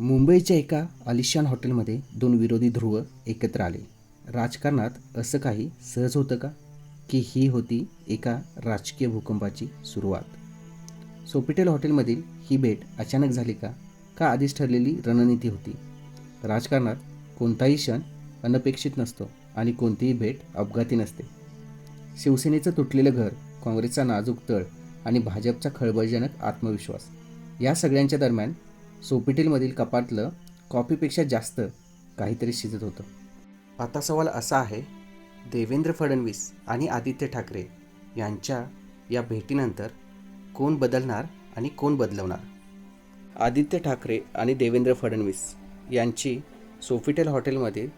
मुंबईच्या एका आलिशान हॉटेलमध्ये दोन विरोधी ध्रुव एकत्र आले. राजकारणात असं काही सहज होतं का? की ही होती एका राजकीय भूकंपाची सुरुवात. सोपिटेल हॉटेलमधील ही भेट अचानक झाली का? का आधीच ठरलेली रणनीती होती? राजकारणात कोणताही क्षण अनपेक्षित नसतो आणि कोणतीही भेट अपघाती नसते. शिवसेनेचं तुटलेलं घर काँग्रेसचा नाजूक तळ आणि भाजपचा खळबळजनक आत्मविश्वास या सगळ्यांच्या दरम्यान सोपिटेलमधील कपातलं कॉफीपेक्षा जास्त काहीतरी शिजत होतं. आता सवाल असा आहे देवेंद्र फडणवीस आणि आदित्य ठाकरे यांच्या या भेटीनंतर कोण बदलणार आणि कोण बदलवणार? आदित्य ठाकरे आणि देवेंद्र फडणवीस यांची सोफिटेल हॉटेलमध्ये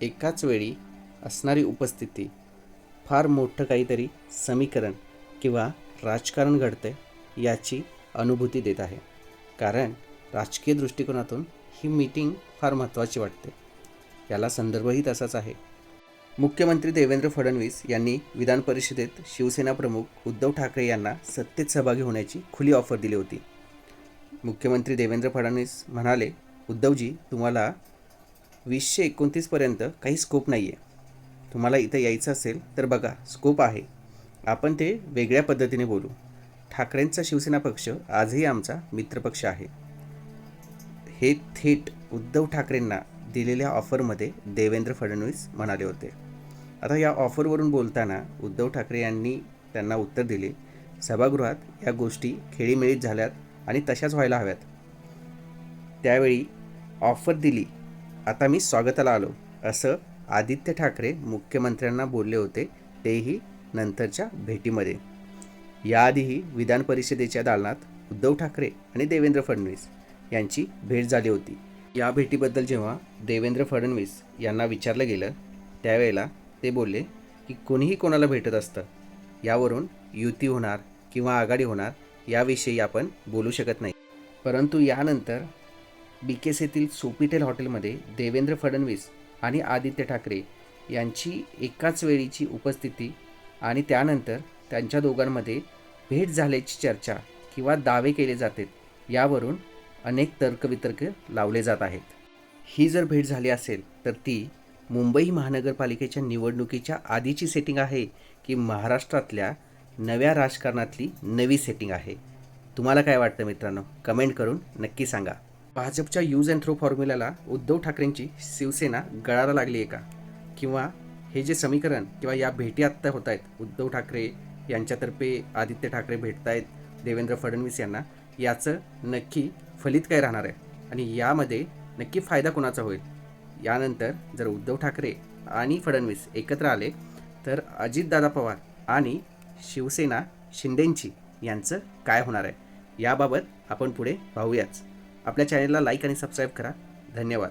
एकाच वेळी असणारी उपस्थिती फार मोठं काहीतरी समीकरण किंवा राजकारण घडते याची अनुभूती देत आहे. कारण राजकीय दृष्टिकोनातून ही मीटिंग फार महत्त्वाची वाटते. याला संदर्भही तसाच आहे. मुख्यमंत्री देवेंद्र फडणवीस यांनी विधान परिषदेत शिवसेना प्रमुख उद्धव ठाकरे यांना सत्तेत सहभागी होण्याची खुली ऑफर दिली होती. मुख्यमंत्री देवेंद्र फडणवीस म्हणाले उद्धवजी तुम्हाला वीसशे एकोणतीसपर्यंत काही स्कोप नाही आहे तुम्हाला इथं यायचं असेल तर बघा स्कोप आहे. आपण ते वेगळ्या पद्धतीने बोलू. ठाकरेंचा शिवसेना पक्ष आजही आमचा मित्रपक्ष आहे. हे थेट उद्धव ठाकरेंना दिलेल्या ऑफरमध्ये देवेंद्र फडणवीस म्हणाले होते. आता या ऑफरवरून बोलताना उद्धव ठाकरे यांनी त्यांना उत्तर दिले सभागृहात या गोष्टी खेळीमेळीत झाल्यात आणि तशाच व्हायला हव्यात. त्यावेळी ऑफर दिली आता मी स्वागताला आलो असं आदित्य ठाकरे मुख्यमंत्र्यांना बोलले होते तेही नंतरच्या भेटीमध्ये. याआधीही विधान परिषदेच्या दालनात उद्धव ठाकरे आणि देवेंद्र फडणवीस यांची भेट झाली होती. या भेटीबद्दल जेव्हा देवेंद्र फडणवीस यांना विचारलं गेलं त्यावेळेला ते बोलले की कोणीही कोणाला भेटत असतं यावरून युती होणार किंवा आघाडी होणार याविषयी आपण बोलू शकत नाही. परंतु यानंतर बी के येथील सोपिटेल हॉटेलमध्ये देवेंद्र फडणवीस आणि आदित्य ठाकरे यांची एकाच वेळीची उपस्थिती आणि त्यानंतर त्यांच्या दोघांमध्ये भेट झाल्याची चर्चा किंवा दावे केले जातात यावरून अनेक तर्कवितर्क लावले जात आहेत. ही जर भेट झाली असेल तर ती मुंबई महानगरपालिकेच्या निवडणुकीच्या आधीची सेटिंग आहे की महाराष्ट्रातल्या नव्या राजकारणातली नवी सेटिंग आहे. तुम्हाला काय वाटतं मित्रांनो? कमेंट करून नक्की सांगा. भाजपच्या यूज अँड थ्रो फॉर्म्युल्याला उद्धव ठाकरेंची शिवसेना गळाला लागली आहे का? किंवा हे जे समीकरण किंवा या भेटी आत्ता होत आहेत उद्धव ठाकरे यांच्यातर्फे आदित्य ठाकरे भेटत आहेत देवेंद्र फडणवीस यांना याचं नक्की फलित काय राहणार आहे? आणि यामध्ये नक्की फायदा कोणाचा होईल? यानंतर जर उद्धव ठाकरे आणि फडणवीस एकत्र आले तर अजितदादा पवार आणि शिवसेना शिंदेंची यांचं काय होणार आहे? याबाबत आपण पुढे पाहूयाच. आपल्या चॅनेलला लाईक आणि सबस्क्राईब करा. धन्यवाद.